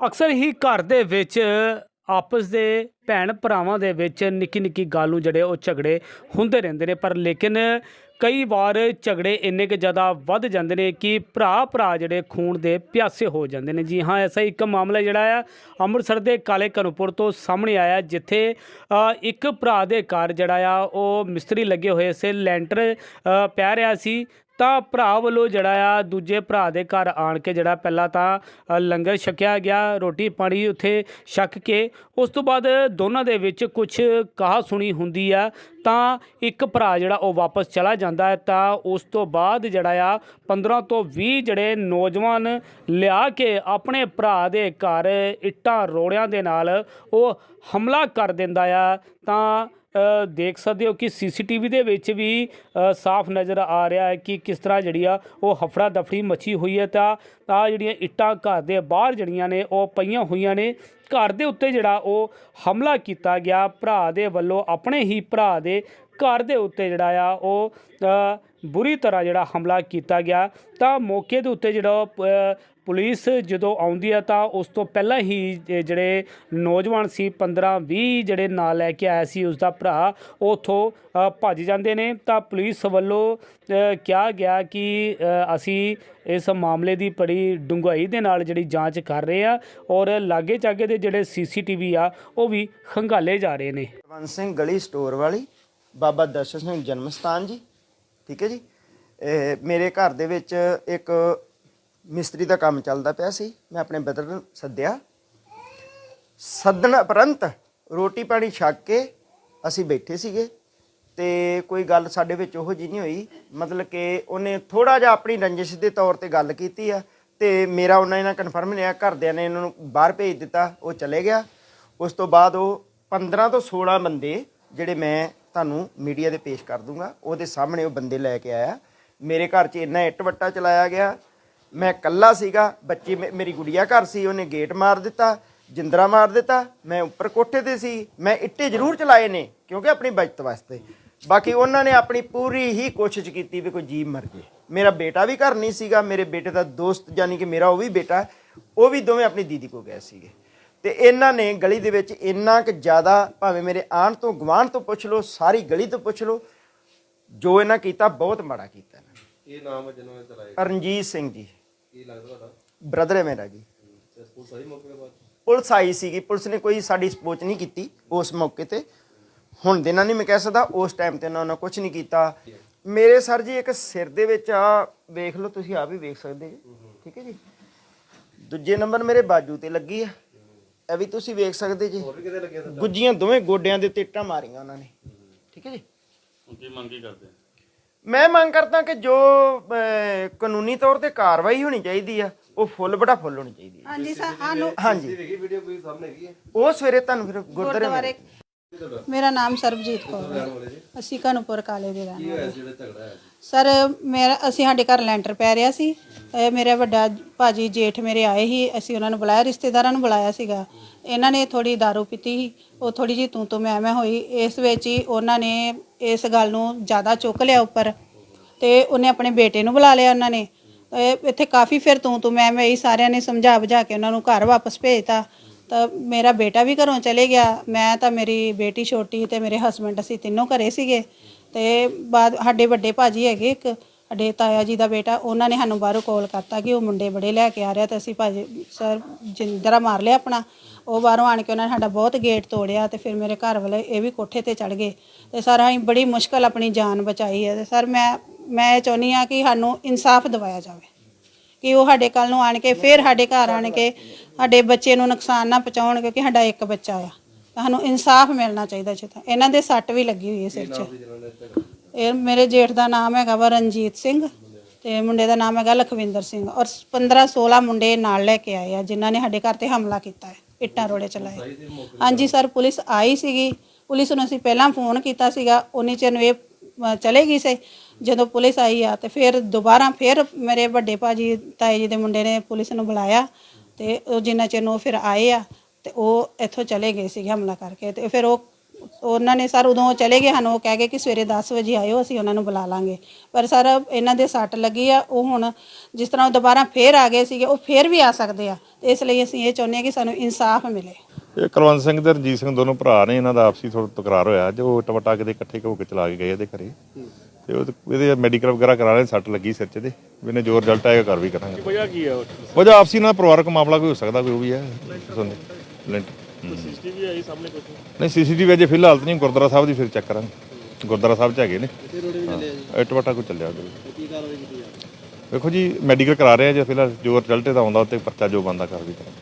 ਅਕਸਰ ਹੀ ਘਰ ਦੇ ਵਿੱਚ ਆਪਸ ਦੇ ਭੈਣ ਭਰਾਵਾਂ ਦੇ ਵਿੱਚ ਨਿੱਕੀ ਨਿੱਕੀ ਗੱਲ ਨੂੰ ਜਿਹੜੇ ਉਹ ਝਗੜੇ ਹੁੰਦੇ ਰਹਿੰਦੇ ਨੇ, ਪਰ ਲੇਕਿਨ ਕਈ ਵਾਰ ਝਗੜੇ ਇੰਨੇ ਕੁ ਜ਼ਿਆਦਾ ਵੱਧ ਜਾਂਦੇ ਨੇ ਕਿ ਭਰਾ ਭਰਾ ਜਿਹੜੇ ਖੂਨ ਦੇ ਪਿਆਸੇ ਹੋ ਜਾਂਦੇ ਨੇ। ਜੀ ਹਾਂ, ਐਸਾ ਇੱਕ ਮਾਮਲਾ ਜਿਹੜਾ ਆ ਅੰਮ੍ਰਿਤਸਰ ਦੇ ਕਾਲੇ ਕਨੂਪੁਰ ਤੋਂ ਸਾਹਮਣੇ ਆਇਆ, ਜਿੱਥੇ ਇੱਕ ਭਰਾ ਦੇ ਘਰ ਜਿਹੜਾ ਆ, ਉਹ ਮਿਸਤਰੀ ਲੱਗੇ ਹੋਏ ਸੀ, ਲੈਂਟਰ ਪੈ ਰਿਹਾ ਸੀ। ਤਾਂ ਭਰਾ ਵੱਲੋਂ ਜਿਹੜਾ ਆ ਦੂਜੇ ਭਰਾ ਦੇ ਘਰ ਆਣ ਕੇ ਜਿਹੜਾ ਪਹਿਲਾਂ ਤਾਂ ਲੰਗਰ ਛਕਿਆ ਗਿਆ, ਰੋਟੀ ਪਾਣੀ ਉੱਥੇ ਛਕ ਕੇ। ਉਸ ਤੋਂ ਬਾਅਦ ਦੋਨਾਂ ਦੇ ਵਿੱਚ ਕੁਝ ਕਹਾ ਸੁਣੀ ਹੁੰਦੀ ਆ। ਤਾਂ ਇੱਕ ਭਰਾ ਜਿਹੜਾ ਉਹ ਵਾਪਸ ਚਲਾ ਜਾਂਦਾ ਹੈ। ਤਾਂ ਉਸ ਤੋਂ ਬਾਅਦ ਜਿਹੜਾ ਆ 15 ਤੋਂ 20 ਜਿਹੜੇ ਨੌਜਵਾਨ ਲਿਆ ਕੇ ਆਪਣੇ ਭਰਾ ਦੇ ਘਰ ਇੱਟਾਂ ਰੋੜਿਆਂ ਦੇ ਨਾਲ ਉਹ ਹਮਲਾ ਕਰ ਦਿੰਦਾ ਆ। ਤਾਂ ਦੇਖ ਸਕਦੇ ਹੋ ਕਿ ਸੀਸੀਟੀਵੀ ਦੇ ਵਿੱਚ ਵੀ ਸਾਫ਼ ਨਜ਼ਰ ਆ ਰਿਹਾ ਹੈ ਕਿ ਕਿਸ ਤਰ੍ਹਾਂ ਜਿਹੜੀ ਆ ਉਹ ਹਫੜਾ ਦਫੜੀ ਮਚੀ ਹੋਈ ਹੈ ਤਾਂ ਆ ਜਿਹੜੀਆਂ ਇੱਟਾਂ ਘਰ ਦੇ ਬਾਹਰ ਜਿਹੜੀਆਂ ਨੇ, ਉਹ ਪਈਆਂ ਹੋਈਆਂ ਨੇ। ਘਰ ਦੇ ਉੱਤੇ ਜਿਹੜਾ ਉਹ ਹਮਲਾ ਕੀਤਾ ਗਿਆ। ਭਰਾ ਦੇ ਵੱਲੋਂ ਆਪਣੇ ਹੀ ਭਰਾ ਦੇ ਘਰ ਦੇ ਉੱਤੇ ਜਿਹੜਾ ਆ ਉਹ ਬੁਰੀ ਤਰ੍ਹਾਂ ਜਿਹੜਾ ਹਮਲਾ ਕੀਤਾ ਗਿਆ ਤਾਂ ਮੌਕੇ ਦੇ ਉੱਤੇ ਜਿਹੜਾ ਉਹ, ਪੁਲਿਸ ਜਦੋਂ ਆਉਂਦੀ ਹੈ ਤਾਂ ਉਸ ਤੋਂ ਪਹਿਲਾਂ ਹੀ ਜਿਹੜੇ ਨੌਜਵਾਨ ਸੀ 15 20 ਜਿਹੜੇ ਨਾਲ ਲੈ ਕੇ ਆਇਆ ਸੀ ਉਸ ਦਾ ਭਰਾ ਉਥੋਂ ਭੱਜ ਜਾਂਦੇ ਨੇ। ਤਾਂ ਪੁਲਿਸ ਵੱਲੋਂ ਕਿਹਾ ਗਿਆ ਕਿ ਅਸੀਂ ਇਸ ਮਾਮਲੇ ਦੀ ਬੜੀ ਡੂੰਘਾਈ ਦੇ ਨਾਲ ਜਿਹੜੀ ਜਾਂਚ ਕਰ ਰਹੇ ਆ ਔਰ ਲਾਗੇ ਚਾਗੇ ਦੇ ਜਿਹੜੇ ਸੀਸੀਟੀਵੀ ਆ ਉਹ ਵੀ ਖੰਗਾਲੇ ਜਾ ਰਹੇ ਨੇ। ਵੰਸ ਸਿੰਘ ਗਲੀ ਸਟੋਰ ਵਾਲੀ ਬਾਬਾ ਦਰਸ਼ਨ ਸਿੰਘ ਜਨਮ ਸਥਾਨ ਜੀ। ਠੀਕ ਹੈ ਜੀ? ਮੇਰੇ ਘਰ ਦੇ ਵਿੱਚ ਇੱਕ ਮਿਸਤਰੀ ਦਾ ਕੰਮ ਚੱਲਦਾ ਪਿਆ ਸੀ। ਮੈਂ ਆਪਣੇ ਬਦਰ ਨੂੰ ਸੱਦਿਆ। ਸੱਦਣ ਉਪਰੰਤ ਰੋਟੀ ਪਾਣੀ ਛਕ ਕੇ ਅਸੀਂ ਬੈਠੇ ਸੀਗੇ ਤੇ ਕੋਈ ਗੱਲ ਸਾਡੇ ਵਿੱਚ ਉਹੋ ਜਿਹੀ ਨਹੀਂ ਹੋਈ। ਮਤਲਬ ਕਿ ਉਹਨੇ ਥੋੜਾ ਜਿਹਾ ਆਪਣੀ ਰੰਜਿਸ਼ ਦੇ ਤੌਰ ਤੇ ਗੱਲ ਕੀਤੀ ਆ ਤੇ ਮੇਰਾ ਉਹਨਾਂ ਨੇ ਕਨਫਰਮ ਨਹੀਂ ਆ ਘਰਦਿਆਂ ਨੇ ਇਹਨਾਂ ਨੂੰ ਬਾਹਰ ਭੇਜ ਦਿੱਤਾ, ਉਹ ਚਲੇ ਗਿਆ। ਉਸ ਤੋਂ ਬਾਅਦ ਉਹ 15 ਤੋਂ 16 ਬੰਦੇ ਜਿਹੜੇ ਮੈਂ ਤੁਹਾਨੂੰ ਮੀਡੀਆ ਦੇ ਪੇਸ਼ ਕਰ ਦੂੰਗਾ। ਉਹਦੇ ਸਾਹਮਣੇ ਉਹ ਬੰਦੇ ਲੈ ਕੇ ਆਇਆ। ਮੇਰੇ ਘਰ 'ਚ ਇੰਨਾ ਇੱਟ ਵੱਟਾ ਚਲਾਇਆ ਗਿਆ। ਮੈਂ ਇਕੱਲਾ ਸੀਗਾ। ਬੱਚੀ ਮੇ- ਮੇਰੀ ਗੁੜੀਆ ਘਰ ਸੀ। ਉਹਨੇ ਗੇਟ ਮਾਰ ਦਿੱਤਾ, ਜਿੰਦਰਾ ਮਾਰ ਦਿੱਤਾ। ਮੈਂ ਉੱਪਰ ਕੋਠੇ ਤੇ ਸੀ। ਮੈਂ ਇੱਟੇ ਜ਼ਰੂਰ ਚਲਾਏ ਨੇ, ਕਿਉਂਕਿ ਆਪਣੀ ਬਚਤ ਵਾਸਤੇ। ਬਾਕੀ ਉਹਨਾਂ ਨੇ ਆਪਣੀ ਪੂਰੀ ਹੀ ਕੋਸ਼ਿਸ਼ ਕੀਤੀ ਵੀ ਕੋਈ ਜੀਵ ਮਰ ਜੇ। ਮੇਰਾ ਬੇਟਾ ਵੀ ਘਰ ਨਹੀਂ ਸੀਗਾ। ਮੇਰੇ ਬੇਟੇ ਦਾ ਦੋਸਤ ਯਾਨੀ ਕਿ ਮੇਰਾ ਉਹ ਵੀ ਬੇਟਾ, ਉਹ ਵੀ ਦੋਵੇਂ ਆਪਣੀ ਦੀਦੀ ਕੋ ਗਏ ਸੀਗੇ। ਤੇ ਇਹਨਾਂ ਨੇ ਗਲੀ ਦੇ ਵਿੱਚ ਇੰਨਾ ਕਿ ਜ਼ਿਆਦਾ ਭਾਵੇਂ ਮੇਰੇ ਆਣ ਤੋਂ ਗਵਾਂਢ ਤੋਂ ਪੁੱਛ ਲਓ ਸਾਰੀ ਗਲੀ ਤੋਂ ਪੁੱਛ ਲਓ ਜੋ ਇਹਨਾਂ ਕੀਤਾ ਬਹੁਤ ਮਾੜਾ ਕੀਤਾ। ਇਹ ਨਾਮ ਹੈ ਜਿਹਨਾਂ ਨੇ ਚਲਾਏ ਰਣਜੀਤ ਸਿੰਘ ਜੀ। ਕੀ ਲੱਗਦਾ ਤੁਹਾਡਾ? ਬ੍ਰਦਰ ਹੈ ਮੇਰਾ ਜੀ। ਮੌਕੇ ਬਾਅਦ ਪੁਲਿਸ ਆਈ ਸੀਗੀ ਪੁਲਿਸ ਨੇ ਕੋਈ ਸਾਡੀ ਸਪੋਚ ਨਹੀਂ ਕੀਤੀ ਉਸ ਮੌਕੇ ਤੇ। ਹੁਣ ਦੇ ਨਾਲ ਨਹੀਂ ਮੈਂ ਕਹਿ ਸਕਦਾ ਉਸ ਟਾਈਮ ਤੇ ਉਹਨਾਂ ਨੇ ਕੁਝ ਨਹੀਂ ਕੀਤਾ। ਮੇਰੇ ਸਰ ਜੀ ਇੱਕ ਸਿਰ ਦੇ ਵਿੱਚ ਆ ਵੇਖ ਲਓ ਤੁਸੀਂ ਆ ਵੀ ਵੇਖ ਸਕਦੇ ਜੀ। ਠੀਕ ਹੈ ਜੀ। ਦੂਜੇ ਨੰਬਰ ਮੇਰੇ ਬਾਜੂ ਤੇ ਲੱਗੀ ਆ। ਇਹ ਵੀ ਤੁਸੀਂ ਵੇਖ ਸਕਦੇ ਜੀ। ਹੋਰ ਵੀ ਕਿਤੇ ਲੱਗਿਆ ਤੁਹਾਡਾ? ਗੁੱਜੀਆਂ ਦੋਵੇਂ ਗੋਡਿਆਂ ਦੇ ਇੱਟਾਂ ਮਾਰੀਆਂ ਉਹਨਾਂ ਨੇ। ਠੀਕ ਹੈ ਜੀ? ਕੀ ਮੰਗੀ ਕਰਦੇ? ਮੈਂ ਮੰਗ ਕਰਦਾ ਕਿ ਜੋ ਅਹ, ਕਾਨੂੰਨੀ ਤੌਰ ਤੇ ਕਾਰਵਾਈ ਹੋਣੀ ਚਾਹੀਦੀ ਆ ਉਹ ਫੁੱਲ ਬੜਾ ਫੁੱਲ ਹੋਣੀ ਚਾਹੀਦੀ ਹੈ ਹਾਂਜੀ ਸਾ- ਸਾਨੂੰ ਹਾਂਜੀ। ਵੀਡੀਓ ਕੋਈ ਸਾਹਮਣੇ ਹੈਗੀ ਹੈ ਉਹ ਸਵੇਰੇ ਤੁਹਾਨੂੰ ਫਿਰ ਗੁਰਦੁਆਰੇ ਕੀ ਮੇਰਾ ਨਾਮ ਸਰਬਜੀਤ ਕੌਰ ਹੈ। ਵਾਲੇ ਅਸੀਂ ਕਾਨੂੰਪੁਰ ਕਾਲੇ ਦੇ ਰਹਿਣ ਸੀ ਸਰ ਮੇਰਾ ਅਸੀਂ ਸਾਡੇ ਘਰ ਲੈਂਟਰ ਪੈ ਰਿਹਾ ਸੀ। ਮੇਰੇ ਵੱਡਾ ਭਾਜੀ ਜੇਠ ਮੇਰੇ ਆਏ ਸੀ। ਅਸੀਂ ਉਹਨਾਂ ਨੂੰ ਬੁਲਾਇਆ ਰਿਸ਼ਤੇਦਾਰਾਂ ਨੂੰ ਬੁਲਾਇਆ ਸੀਗਾ। ਇਹਨਾਂ ਨੇ ਥੋੜੀ दारू ਪੀਤੀ ਸੀ। ਉਹ ਥੋੜੀ ਜੀ ਤੂੰ ਤੂੰ ਮੈਂ ਮੈਂ ਹੋਈ। ਇਸ ਵਿੱਚ ਹੀ ਉਹਨਾਂ ਨੇ ਇਸ ਗੱਲ ਨੂੰ ਜ਼ਿਆਦਾ ਚੁੱਕ ਲਿਆ ਉੱਪਰ ਤੇ ਉਹਨੇ ਆਪਣੇ ਬੇਟੇ ਨੂੰ ਬੁਲਾ ਲਿਆ ਉਹਨਾਂ ਨੇ। ਇੱਥੇ ਕਾਫੀ ਫਿਰ ਤੂੰ ਤੂੰ ਮੈਂ ਮੈਂ ਹੀ ਸਾਰਿਆਂ ਨੇ ਸਮਝਾ ਬੁਝਾ ਕੇ ਉਹਨਾਂ ਨੂੰ ਘਰ ਵਾਪਸ ਭੇਜਤਾ ਤਾਂ ਮੇਰਾ ਬੇਟਾ ਵੀ ਘਰੋਂ ਚਲੇ ਗਿਆ। ਮੈਂ ਤਾਂ ਮੇਰੀ ਬੇਟੀ ਛੋਟੀ ਤੇ ਮੇਰੇ ਹਸਬੰਡ ਅਸੀਂ ਤਿੰਨੋਂ ਘਰੇ ਸੀਗੇ। ਤੇ ਬਾਅਦ ਸਾਡੇ ਵੱਡੇ ਭਾਜੀ ਹੈਗੇ ਇੱਕ, ਸਾਡੇ ਤਾਇਆ ਜੀ ਦਾ ਬੇਟਾ, ਉਹਨਾਂ ਨੇ ਸਾਨੂੰ ਬਾਹਰੋਂ ਕਾਲ ਕਰਤਾ ਕਿ ਉਹ ਮੁੰਡੇ ਬੜੇ ਲੈ ਕੇ ਆ ਰਿਹਾ ਤੇ ਅਸੀਂ ਭਾਜੀ, ਸਰ ਜਿੰਦਰਾ ਮਾਰ ਲਿਆ ਆਪਣਾ। ਉਹ ਬਾਹਰੋਂ ਆਣ ਕੇ ਉਹਨਾਂ ਨੇ ਸਾਡਾ ਬਹੁਤ ਗੇਟ ਤੋੜਿਆ ਤੇ ਫਿਰ ਮੇਰੇ ਘਰ ਵਾਲੇ ਇਹ ਵੀ ਕੋਠੇ ਤੇ ਚੜ ਗਏ। ਤੇ ਸਰ ਅਸੀਂ ਬੜੀ ਮੁਸ਼ਕਲ ਆਪਣੀ ਜਾਨ ਬਚਾਈ ਹੈ ਤੇ ਸਰ ਮੈਂ ਮੈਂ ਇਹ ਚਾਹੁੰਦੀ ਆ ਕਿ ਸਾਨੂੰ ਇਨਸਾਫ ਦਿਵਾਇਆ ਜਾਵੇ। ਕਿ ਉਹ ਸਾਡੇ ਕੱਲ ਨੂੰ ਆਣ ਕੇ, ਫਿਰ ਸਾਡੇ ਘਰ ਆਣ ਕੇ ਸਾਡੇ ਬੱਚੇ ਨੂੰ ਨੁਕਸਾਨ ਨਾ ਪਹੁੰਚਾਉਣ ਕਿਉਂਕਿ ਸਾਡਾ ਇੱਕ ਬੱਚਾ ਆ। ਸਾਨੂੰ ਇਨਸਾਫ ਮਿਲਣਾ ਚਾਹੀਦਾ ਜੀ ਤਾਂ ਇਹਨਾਂ ਦੇ ਸੱਟ ਵੀ ਲੱਗੀ ਹੋਈ ਹੈ ਸਿਰ 'ਚ। ਇਹ ਮੇਰੇ ਜੇਠ ਦਾ ਨਾਮ ਹੈਗਾ ਵਾ ਰਣਜੀਤ ਸਿੰਘ ਤੇ ਮੁੰਡੇ ਦਾ ਨਾਮ ਹੈਗਾ ਲਖਵਿੰਦਰ ਸਿੰਘ ਔਰ 15 16 ਮੁੰਡੇ ਨਾਲ ਲੈ ਕੇ ਆਏ ਆ, ਜਿਨ੍ਹਾਂ ਨੇ ਸਾਡੇ ਘਰ ਤੇ ਹਮਲਾ ਕੀਤਾ ਹੈ, ਇੱਟਾਂ ਰੋੜੇ ਚਲਾਏ। ਹਾਂਜੀ ਸਰ, ਪੁਲਿਸ ਆਈ ਸੀਗੀ। ਪੁਲਿਸ ਨੂੰ ਅਸੀਂ ਪਹਿਲਾਂ ਫੋਨ ਕੀਤਾ ਸੀਗਾ, ਉਨੀ ਚਿਰ ਨੂੰ ਇਹ ਚਲੇ ਗਈ ਸੀ। ਜਦੋਂ ਪੁਲਿਸ ਆਈ ਆ ਤੇ ਫਿਰ ਦੁਬਾਰਾ ਫਿਰ ਮੇਰੇ ਵੱਡੇ ਭਾਜੀ, ਤਾਏ ਜੀ ਦੇ ਮੁੰਡੇ ਨੇ ਪੁਲਿਸ ਨੂੰ ਬੁਲਾਇਆ ਤੇ ਉਹ ਜਿੰਨਾ ਚਿਰ ਨੂੰ ਉਹ ਫਿਰ ਆਏ ਆ ਤੇ ਉਹ ਇੱਥੋਂ ਚਲੇ ਗਏ ਸੀਗੇ ਹਮਲਾ ਕਰਕੇ ਤੇ ਫਿਰ ਉਹ, ਉਹਨਾਂ ਨੇ ਸਰ ਉਦੋਂ ਚਲੇ ਗਏ ਹਨ, ਉਹ ਕਹਿ ਗਏ ਕਿ ਸਵੇਰੇ 10 ਵਜੇ ਆਇਓ, ਅਸੀਂ ਉਹਨਾਂ ਨੂੰ ਬੁਲਾ ਲਾਂਗੇ। ਪਰ ਸਰ ਇਹਨਾਂ ਦੇ ਸੱਟ ਲੱਗੀ ਆ, ਉਹ ਹੁਣ ਜਿਸ ਤਰ੍ਹਾਂ ਉਹ ਦੁਬਾਰਾ ਫੇਰ ਆ ਗਏ ਸੀਗੇ, ਉਹ ਫੇਰ ਵੀ ਆ ਸਕਦੇ ਆ। ਤੇ ਇਸ ਲਈ ਅਸੀਂ ਇਹ ਚਾਹੁੰਦੇ ਹਾਂ ਕਿ ਸਾਨੂੰ ਇਨਸਾਫ ਮਿਲੇ। ਇਹ ਕੁਲਵੰਤ ਸਿੰਘ ਤੇ ਰਣਜੀਤ ਸਿੰਘ ਦੋਨੋਂ ਭਰਾ ਨੇ, ਇਹਨਾਂ ਦਾ ਆਪਸੀ ਥੋੜਾ ਤਕਰਾਰ ਹੋਇਆ, ਜੋ ਟਵਟਾ ਕਿਤੇ ਇਕੱਠੇ ਹੋ ਕੇ ਚਲਾ ਕੇ ਗਏ ਇਹਦੇ ਘਰੇ। ਤੇ ਉਹ ਇਹਦੇ ਮੈਡੀਕਲ ਵਗੈਰਾ ਕਰਾ ਰਹੇ ਸੱਟ ਲੱਗੀ ਸਿਰ 'ਚ ਵੀ ਇਹਨੇ ਜੋ ਰਿਜ਼ਲਟ ਆਏਗਾ ਕਰ ਵੀ ਕਰਾਂਗੇ। ਵਜ੍ਹਾ ਕੀ ਹੈ ਵਜ੍ਹਾ ਆਪਸੀ ਨਾਲ ਪਰਿਵਾਰਕ ਮਾਮਲਾ ਕੋਈ ਹੋ ਸਕਦਾ ਕੋਈ ਉਹ ਵੀ ਹੈ। ਲੈਂਟਰ ਸੀਸੀਟੀਵੀ ਆਈ ਸਾਹਮਣੇ ਕੁਝ ਨਹੀਂ ਸੀਸੀਟੀਵੀ ਅਜੇ ਫਿਲਹਾਲ ਤਾਂ ਨਹੀਂ ਗੁਰਦੁਆਰਾ ਸਾਹਿਬ ਦੀ ਫਿਰ ਚੈੱਕ ਕਰਾਂਗੇ। ਗੁਰਦੁਆਰਾ ਸਾਹਿਬ 'ਚ ਹੈਗੇ ਨੇ। ਹਾਂ। ਟਵਟਾ ਕੋ ਚੱਲਿਆ ਉਹਦੇ ਕੀ ਕਾਰਵਾਈ ਕੀਤੀ ਵੇਖੋ ਜੀ ਮੈਡੀਕਲ ਕਰਾ ਰਹੇ ਆ ਜੇ ਫਿਲਹਾਲ ਜੋ ਰਿਜ਼ਲਟ ਇਹਦਾ ਆਉਂਦਾ ਉੱਤੇ ਪਰਚਾ ਜੋ ਬੰਦਾ ਕਰ ਵੀ ਕਰਾਂਗੇ।